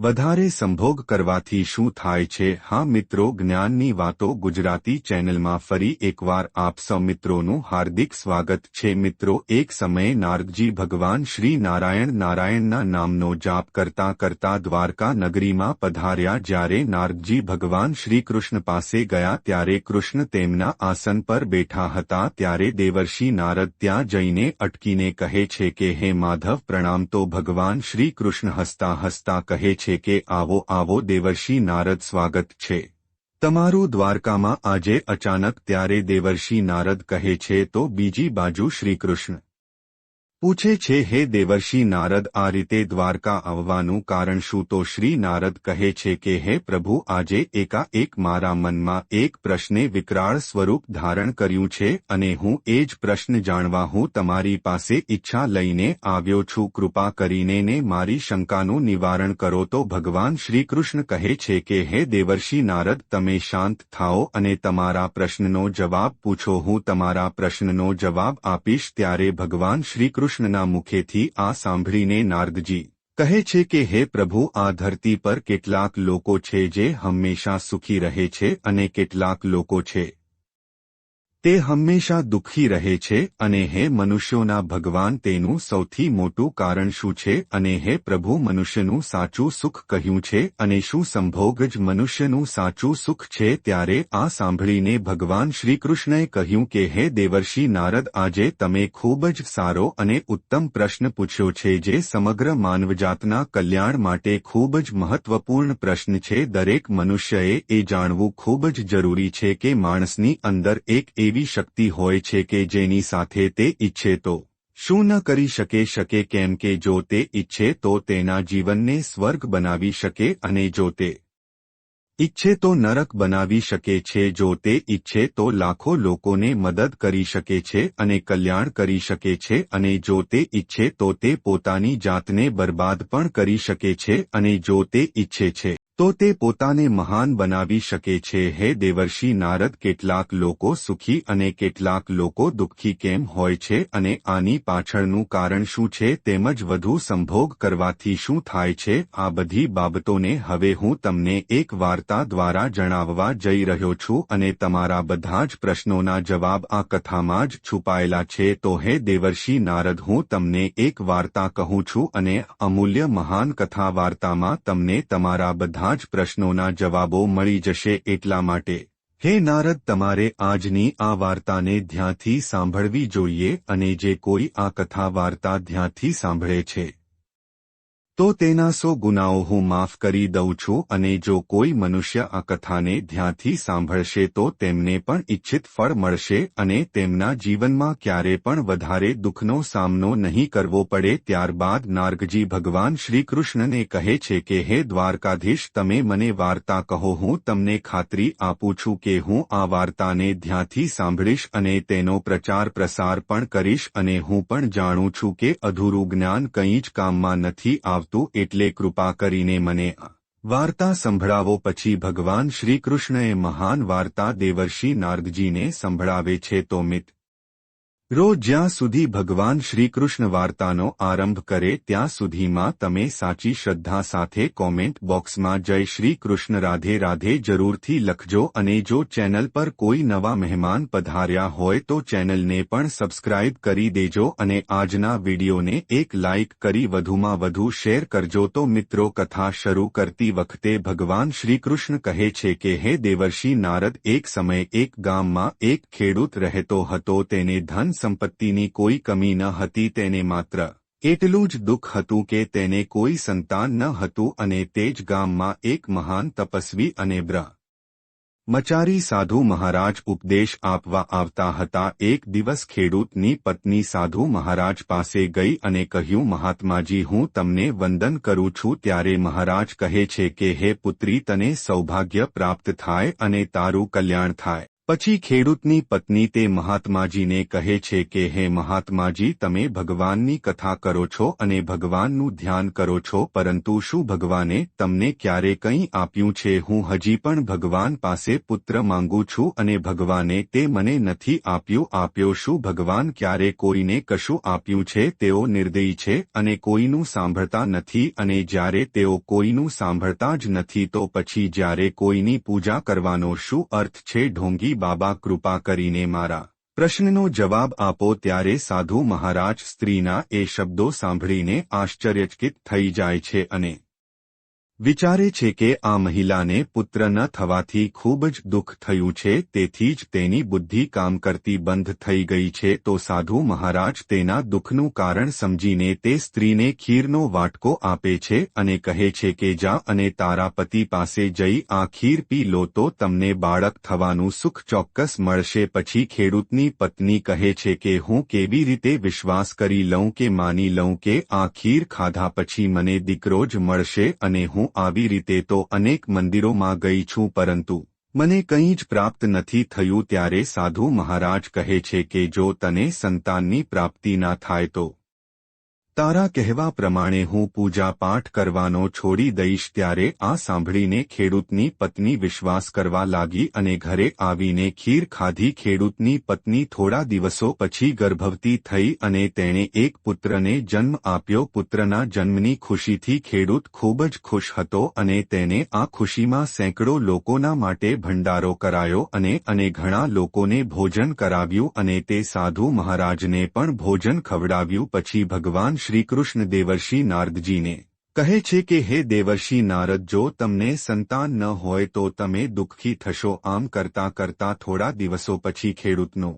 વધારે સંભોગ કરવાથી શું થાય છે? હા મિત્રો, જ્ઞાનની વાતો ગુજરાતી ચેનલમાં ફરી એકવાર આપ સૌ મિત્રોનું હાર્દિક સ્વાગત છે. મિત્રો, એક સમયે નારદજી ભગવાન શ્રી નારાયણ નારાયણના નામનો જાપ કરતા કરતા દ્વારકા નગરીમાં પધાર્યા. જ્યારે નારદજી ભગવાન શ્રી કૃષ્ણ પાસે ગયા ત્યારે કૃષ્ણ તેમના આસન પર બેઠા હતા. ત્યારે દેવર્ષિ નારદ ત્યાં જઈને અટકીને કહે છે કે, હે માધવ, પ્રણામ તો ભગવાન શ્રી હસતા હસતા કહે છે કે આવો આવો દેવર્ષિ નારદ સ્વાગત છે. તમારું દ્વારકામાં આજે અચાનક ત્યારે દેવર્ષિ નારદ કહે છે તો બીજી બાજુ શ્રીકૃષ્ણ પૂછે છે, હે દેવર્ષિ નારદ, આ રીતે દ્વારકા આવવાનું કારણ શું? તો શ્રી નારદ કહે છે કે, હે પ્રભુ, આજે એકાએક મારા મનમાં એક પ્રશ્ને વિકરાળ સ્વરૂપ ધારણ કર્યું છે અને હું એ જ પ્રશ્ન જાણવા હું તમારી પાસે ઈચ્છા લઈને આવ્યો છું. કૃપા કરીને ને મારી શંકાનું નિવારણ કરો. તો ભગવાન શ્રીકૃષ્ણ કહે છે કે, હે દેવર્ષિ નારદ, તમે શાંત થાઓ અને તમારા પ્રશ્નનો જવાબ પૂછો. હું તમારા પ્રશ્નનો જવાબ આપીશ ત્યારે ભગવાન શ્રીકૃષ્ણ કૃષ્ણના મુખેથી આ સાંભળીને નારદજી કહે છે કે, હે પ્રભુ, આ ધરતી પર કેટલાક લોકો છે જે હંમેશા સુખી રહે છે અને કેટલાક લોકો છે તે હંમેશા દુઃખી રહે છે અને હે મનુષ્યોના ભગવાન તેનું સૌથી મોટું કારણ શું છે અને હે પ્રભુ મનુષ્યનું સાચું સુખ કહ્યું છે અને શું સંભોગ જ મનુષ્યનું સાચું સુખ છે ત્યારે આ સાંભળીને ભગવાન શ્રીકૃષ્ણએ કહ્યું કે હે દેવર્ષિ નારદ આજે તમે ખૂબ જ સારો અને ઉત્તમ પ્રશ્ન પૂછ્યો છે જે સમગ્ર માનવજાતના કલ્યાણ માટે ખૂબ જ મહત્વપૂર્ણ પ્રશ્ન છે દરેક મનુષ્યએ એ જાણવું ખૂબ જ જરૂરી છે કે માણસની અંદર એક એવી શક્તિ હોય છે કે જેની સાથે તે ઈચ્છે તો. શું ન કરી શકે શકે કેમ કે જો તે ઈચ્છે તો તેના જીવનને સ્વર્ગ બનાવી શકે અને જો તે ઈચ્છે તો નરક બનાવી શકે છે, જો તે ઈચ્છે તો લાખો લોકોને મદદ કરી શકે છે અને કલ્યાણ કરી શકે છે અને જો તે ઈચ્છે તો તે પોતાની જાતને બરબાદ પણ કરી શકે છે અને જો તે ઈચ્છે છે. તો તે પોતાને મહાન બનાવી શકે છે. હે દેવર્ષિ, નારદ, કેટલાક લોકો સુખી અને કેટલાક લોકો દુઃખી કેમ હોય છે અને આની પાછળનું કારણ શું છે? તેમજ વધુ સંભોગ કરવાથી શું થાય છે? આ બધી બાબતોને હવે હું તમને એક વાર્તા દ્વારા જણાવવા જઈ રહ્યો છું અને તમારા બધા જ પ્રશ્નોના જવાબ આ કથામાં જ છુપાયેલા છે. તો હે દેવર્ષિ, નારદ, હું તમને એક વાર્તા કહું છું અને અમૂલ્ય મહાન કથા વાર્તામાં તમને તમારા બધા બધા જ પ્રશ્નોના જવાબો મળી જશે એટલા માટે. હે નારદ, તમારે આજની આ વાર્તાને ધ્યાનથી સાંભળવી જોઈએ અને જે કોઈ આ કથા વાર્તા ધ્યાનથી સાંભળે છે. તો તેના સો ગુનાઓ હું માફ કરી દઉં છું અને જો કોઈ મનુષ્ય આ કથાને ધ્યાનથી સાંભળશે તો તેમને પણ ઇચ્છિત ફળ મળશે અને તેમના જીવનમાં ક્યારે પણ વધારે દુઃખનો સામનો નહીં કરવો પડે ત્યારબાદ નાર્ગજી ભગવાન શ્રીકૃષ્ણને કહે છે કે, હે દ્વારકાધીશ, તમે મને વાર્તા કહો, હું તમને ખાતરી આપું છું કે હું આ વાર્તાને ધ્યાનથી સાંભળીશ અને તેનો પ્રચાર પ્રસાર પણ કરીશ અને હું પણ જાણું છું કે અધૂરું જ્ઞાન કંઈ જ કામમાં નથી આવતું. આવતું એટલે કૃપા કરીને મને વાર્તા સંભળાવો પછી ભગવાન શ્રીકૃષ્ણએ મહાન વાર્તા દેવર્ષિ નારદજીને સંભળાવે છે તો મિત રોજ જ્યાં સુધી ભગવાન શ્રીકૃષ્ણ વાર્તાનો આરંભ કરે ત્યાં સુધીમાં તમે સાચી શ્રદ્ધા સાથે કોમેન્ટ બોક્સમાં જય શ્રી કૃષ્ણ રાધે રાધે જરૂરથી લખજો અને જો ચેનલ પર કોઈ નવા મહેમાન પધાર્યા હોય તો ચેનલને પણ સબસ્ક્રાઇબ કરી દેજો અને આજના વિડીયોને એક લાઇક કરી વધુમાં વધુ શેર કરજો. તો મિત્રો, કથા શરૂ કરતી વખતે ભગવાન શ્રીકૃષ્ણ કહે છે કે, હે દેવર્ષિ, નારદ એક સમયે એક ગામમાં એક ખેડૂત રહેતો હતો. તેને ધન સંપત્તિની કોઈ કમી ન હતી તેને માત્ર એટલું જ દુઃખ હતું કે તેને કોઈ સંતાન ન હતું અને તે જ ગામમાં એક મહાન તપસ્વી અને બ્રહ મચારી સાધુ મહારાજ ઉપદેશ આપવા આવતા હતા. એક દિવસ ખેડૂતની પત્ની સાધુ મહારાજ પાસે ગઈ અને કહ્યું, મહાત્માજી, હું તમને વંદન કરું છું. ત્યારે મહારાજ કહે છે કે, હે પુત્રી, તને સૌભાગ્ય પ્રાપ્ત થાય અને તારું કલ્યાણ થાય. પછી ખેડૂતની પત્ની તે મહાત્માજીને કહે છે કે, હે મહાત્માજી, તમે ભગવાનની કથા કરો છો અને ભગવાનનું ધ્યાન કરો છો, પરંતુ શું ભગવાને તમને ક્યારે કંઈ આપ્યું છે? હું હજી પણ ભગવાન પાસે પુત્ર માંગુ છું અને ભગવાને તે મને નથી આપ્યું. આપ્યો શું ભગવાન ક્યારે કોઈને કશું આપ્યું છે? તેઓ નિર્દયી છે અને કોઈનું સાંભળતા નથી અને જ્યારે તેઓ કોઈનું સાંભળતા જ નથી તો પછી જ્યારે કોઈની પૂજા કરવાનો શું અર્થ છે? ઢોંગી બાબા કૃપા કરીને મારા પ્રશ્નનો જવાબ આપો ત્યારે સાધુ મહારાજ સ્ત્રીના એ શબ્દો સાંભળીને આશ્ચર્યચકિત થઈ જાય છે અને વિચારે છે કે આ મહિલાને પુત્ર ન થવાથી ખૂબ જ દુઃખ થયું છે, તેથી જ તેની બુદ્ધિ કામ કરતી બંધ થઈ ગઈ છે. તો સાધુ મહારાજ તેના દુઃખનું કારણ સમજીને તે સ્ત્રીને ખીરનો વાટકો આપે છે અને કહે છે કે જા અને તારા પતિ પાસે જઈ આ ખીર પી લો તો તમને બાળક થવાનું સુખ ચોક્કસ મળશે. પછી ખેડૂતની પત્ની કહે છે કે હું કેવી રીતે વિશ્વાસ કરી લઉં કે માની લઉં કે આ ખીર ખાધા પછી મને દીકરો જ મળશે અને હું આવી રીતે તો અનેક મંદિરોમાં ગઈ છું પરંતુ મને કંઈ જ પ્રાપ્ત નથી થયું ત્યારે સાધુ મહારાજ કહે છે કે જો તને સંતાનની પ્રાપ્તિ ના થાય તો તારા કહેવા પ્રમાણે હું પૂજા પાઠ કરવાનો છોડી દઈશ ત્યારે આ સાંભળીને ખેડૂતની પત્ની વિશ્વાસ કરવા લાગી અને ઘરે આવીને ખીર ખાધી. ખેડૂતની પત્ની થોડા દિવસો પછી ગર્ભવતી થઈ અને તેણે એક પુત્રને જન્મ આપ્યો. પુત્રના જન્મની ખુશીથી ખેડૂત ખૂબ જ ખુશ હતો અને તેને આ ખુશીમાં સેંકડો લોકોના માટે ભંડારો કરાયો અને અને ઘણા લોકોને ભોજન કરાવ્યું અને તે સાધુ મહારાજને પણ ભોજન ખવડાવ્યું. પછી ભગવાન શ્રીકૃષ્ણ દેવર્ષિ નારદજીને, કહે છે કે, હે દેવર્ષિ નારદ, જો તમને સંતાન ન હોય તો તમે દુઃખી થશો. આમ કરતા કરતા થોડા દિવસો પછી ખેડૂતનો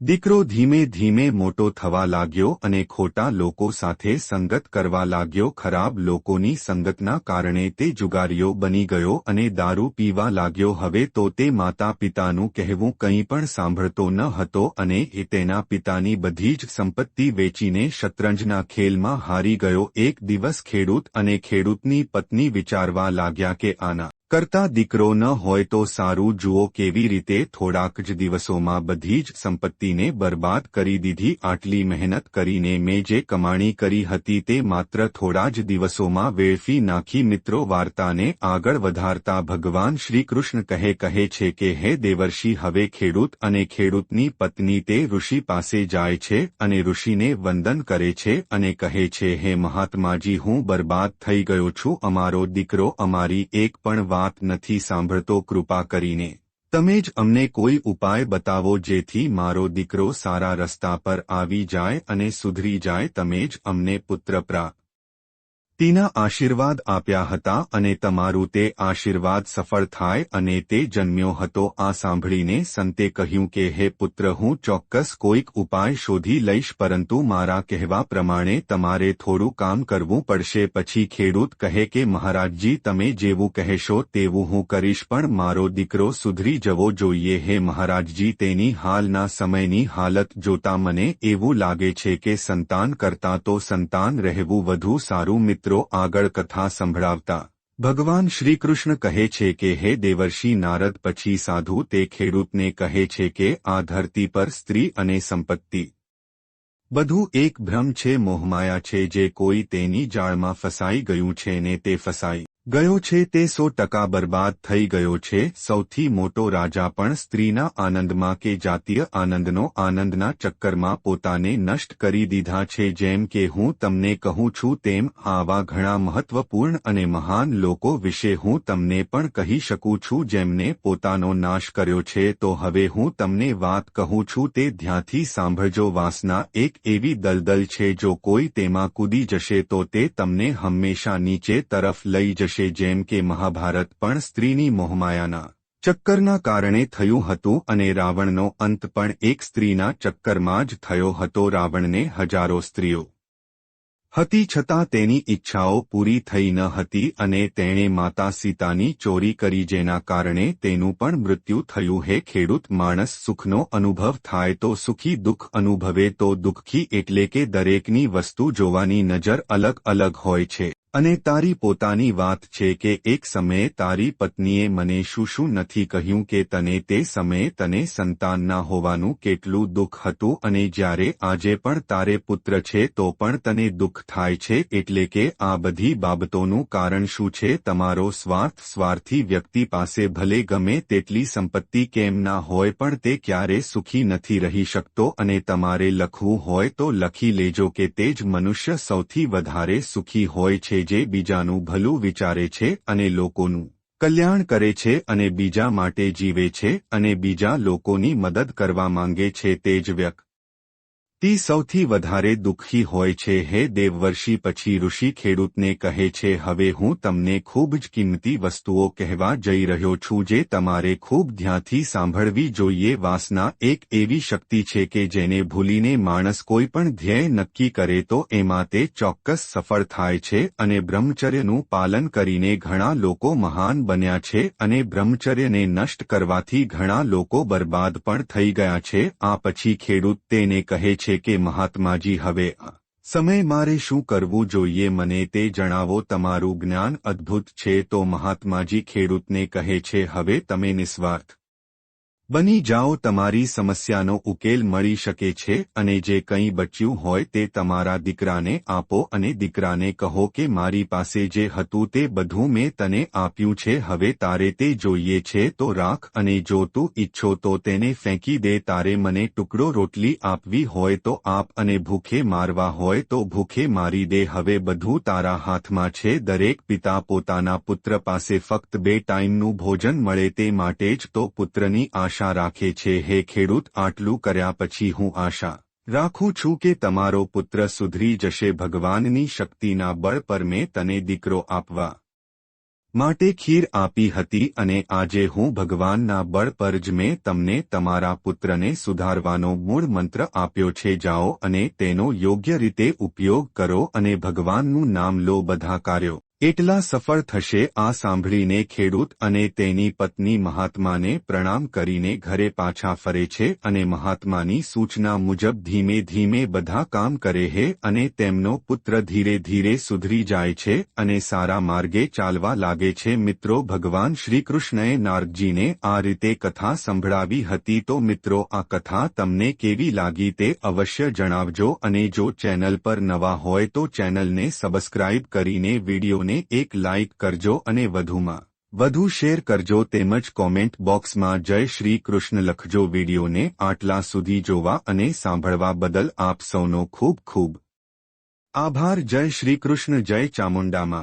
દીકરો ધીમે ધીમે મોટો થવા લાગ્યો અને ખોટા લોકો સાથે સંગત કરવા લાગ્યો. ખરાબ લોકોની સંગતના કારણે તે જુગારીઓ બની ગયો અને દારૂ પીવા લાગ્યો. હવે તો તે માતા પિતાનું કહેવું કંઈ પણ સાંભળતો ન હતો અને એ તેના પિતાની બધી જ સંપત્તિ વેચીને શતરંજના ખેલમાં હારી ગયો. એક દિવસ ખેડૂત અને ખેડૂતની પત્ની વિચારવા લાગ્યા કે, આના કરતા દીકરો ન હોય તો સારું, જુઓ કેવી રીતે થોડાક જ દિવસોમાં બધી જ સંપત્તિને બરબાદ કરી દીધી, આટલી મહેનત કરીને મેં જે કમાણી કરી હતી તે માત્ર થોડા જ દિવસોમાં વેડફી નાખી. મિત્રો, વાર્તાને આગળ વધારતા ભગવાન શ્રીકૃષ્ણ કહે કહે છે કે, હે દેવર્ષિ, હવે ખેડૂત અને ખેડૂતની પત્ની તે ઋષિ પાસે જાય છે અને ઋષિને વંદન કરે છે અને કહે છે, હે મહાત્માજી, હું બરબાદ થઈ ગયો છું. અમારો દીકરો અમારી એક પણ વાત નથી સાંભળતો, કૃપા કરીને. તમે જ અમને કોઈ ઉપાય બતાવો જેથી મારો દીકરો સારા રસ્તા પર આવી જાય અને સુધરી જાય, તમે જ અમને પુત્ર પ્રાપ્ત તેના આશીર્વાદ આપ્યા હતા અને તમારું તે આશીર્વાદ સફળ થાય અને તે જન્મ્યો હતો. આ સાંભળીને સંતે કહ્યું કે, હે પુત્ર, હું ચોક્કસ કોઈક ઉપાય શોધી લઈશ, પરંતુ મારા કહેવા પ્રમાણે તમારે થોડું કામ કરવું પડશે. પછી ખેડૂત કહે કે, મહારાજજી, તમે જેવું કહેશો તેવું હું કરીશ, પણ મારો દીકરો સુધરી જવો જોઈએ. હે મહારાજજી, તેની હાલના સમયની હાલત જોતા મને એવું લાગે છે કે સંતાન કરતા તો સંતાન રહેવું વધુ સારું મિત્ર મિત્રો આગળ કથા સંભળાવતા, ભગવાન શ્રીકૃષ્ણ કહે છે કે, હે દેવર્ષિ નારદ, પછી સાધુ તે ખેડૂતને કહે છે કે, આ ધરતી પર સ્ત્રી અને સંપત્તિ. બધું એક ભ્રમ છે, મોહમાયા છે, જે કોઈ તેની જાળમાં ફસાઈ ગયું છે ને તે ફસાઈ ગયો છે તે સો ટકા બરબાદ થઈ ગયો છે. સૌથી મોટો રાજા પણ સ્ત્રીના આનંદમાં કે જાતીય આનંદનો આનંદના ચક્કરમાં પોતાને નષ્ટ કરી દીધા છે. જેમ કે હું તમને કહું છું તેમ આવા ઘણા મહત્વપૂર્ણ અને મહાન લોકો વિશે હું તમને પણ કહી શકું છું જેમને પોતાનો નાશ કર્યો છે. તો હવે હું તમને વાત કહું છું તે ધ્યાનથી સાંભળજો. વાસના એક એવી દલદલ છે જો કોઈ તેમાં કૂદી જશે તો તે તમને હંમેશા નીચે તરફ લઈ જશે. છે જેમ કે મહાભારત પણ સ્ત્રીની મોહમાયાના ચક્કરના કારણે થયું હતું અને રાવણનો અંત પણ એક સ્ત્રીના ચક્કરમાં જ થયો હતો. રાવણને હજારો સ્ત્રીઓ હતી છતાં તેની ઈચ્છાઓ પૂરી થઈ ન હતી અને તેણે માતા સીતાની ચોરી કરી જેના કારણે તેનું પણ મૃત્યુ થયું. હે ખેડૂત, માણસ સુખનો અનુભવ થાય તો સુખી દુઃખ અનુભવે તો દુઃખી એટલે કે દરેકની વસ્તુ જોવાની નજર અલગ અલગ હોય છે. અને તારી પોતાની વાત છે કે એક સમયે તારી પત્નીએ મને શું શું નથી કહ્યું કે તને તે સમયે તને સંતાન ના હોવાનું કેટલું દુઃખ હતું અને જ્યારે આજે પણ તારે પુત્ર છે તો પણ તને દુઃખ થાય છે એટલે કે આ બધી બાબતોનું કારણ શું છે? તમારો સ્વાર્થ સ્વાર્થી વ્યક્તિ પાસે ભલે ગમે તેટલી સંપત્તિ કેમ ના હોય પણ તે ક્યારે સુખી નથી રહી શકતો અને તમારે લખવું હોય તો લખી લેજો કે તે જ મનુષ્ય સૌથી વધારે સુખી હોય છે જે બીજાનું ભલું વિચારે છે અને લોકોનું કલ્યાણ કરે છે અને બીજા માટે જીવે છે અને બીજા લોકોની મદદ કરવા માંગે છે તે જ વ્યક્તિ તી સૌથી વધારે દુઃખી હોય છે. હે દેવવર્ષી પછી ઋષિ ખેડૂતને કહે છે, હવે હું તમને ખૂબ જ કિંમતી વસ્તુઓ કહેવા જઈ રહ્યો છું જે તમારે ખૂબ ધ્યાનથી સાંભળવી જોઈએ. વાસના એક એવી શક્તિ છે કે જેને ભૂલીને માણસ કોઈ પણ ધ્યેય નક્કી કરે તો એમાં તે ચોક્કસ સફળ થાય છે અને બ્રહ્મચર્યનું પાલન કરીને ઘણા લોકો મહાન બન્યા છે અને બ્રહ્મચર્યને નષ્ટ કરવાથી ઘણા લોકો બરબાદ પણ થઈ ગયા છે. આ પછી ખેડૂત તેને કહે છે કે મહાત્માજી, હવે સમય મારે શું કરવું જોઈએ? મને તે જણાવો, તમારું જ્ઞાન અદ્ભુત છે. તો મહાત્માજી ખેડૂતને કહે છે, હવે તમે નિસ્વાર્થ બની જાઓ, તમારી સમસ્યાનો ઉકેલ મળી શકે છે અને જે કંઈ બચ્યું હોય તે તમારા દીકરાને આપો અને દીકરાને કહો કે મારી પાસે જે હતું તે બધું મેં તને આપ્યું છે, હવે તારે તે જોઈએ છે, તો રાખ અને જો તું ઈચ્છો તો તેને ફેંકી દે, તારે મને ટુકડો રોટલી આપવી હોય તો આપ અને ભૂખે મારવા હોય તો ભૂખે મારી દે, હવે બધું તારા હાથમાં છે, દરેક પિતા પોતાના પુત્ર પાસે ફક્ત બે ટાઈમનું ભોજન મળે તે માટે જ તો પુત્રની આશા આશા રાખે છે, હે ખેડૂત, આટલું કર્યા પછી હું આશા રાખું છું કે તમારો પુત્ર સુધરી જશે ભગવાનની શક્તિના બળ પર મેં તને દીકરો આપવા માટે ખીર આપી હતી અને આજે હું ભગવાનના બળ પર જ મેં તમને તમારા પુત્રને સુધારવાનો મૂળ મંત્ર આપ્યો છે, જાઓ અને તેનો યોગ્ય રીતે ઉપયોગ કરો અને ભગવાનનું નામ લો, બધા કાર્યો એટલા સફળ થશે આ સાંભળીને ખેડૂત અને તેની પત્ની મહાત્માને પ્રણામ કરીને ઘરે પાછા ફરે છે અને મહાત્માની સૂચના મુજબ ધીમે ધીમે બધા કામ કરે છે અને તેમનો પુત્ર ધીરે ધીરે સુધરી જાય છે અને સારા માર્ગે ચાલવા લાગે છે. મિત્રો, ભગવાન શ્રીકૃષ્ણએ નારદજીને આ રીતે કથા સંભળાવી હતી તો મિત્રો, આ કથા તમને કેવી લાગી તે અવશ્ય જણાવજો અને જો ચેનલ પર નવા હોય તો ચેનલને સબસ્ક્રાઇબ કરીને વીડિયો વિડીયોને એક લાઇક કરજો અને વધુમાં, વધુ શેર કરજો તેમજ કોમેન્ટ બોક્સમાં જય શ્રી કૃષ્ણ લખજો વિડીયોને આટલા સુધી જોવા અને સાંભળવા બદલ આપ સૌનો ખૂબ ખૂબ આભાર જય શ્રી કૃષ્ણ જય ચામુંડામાં.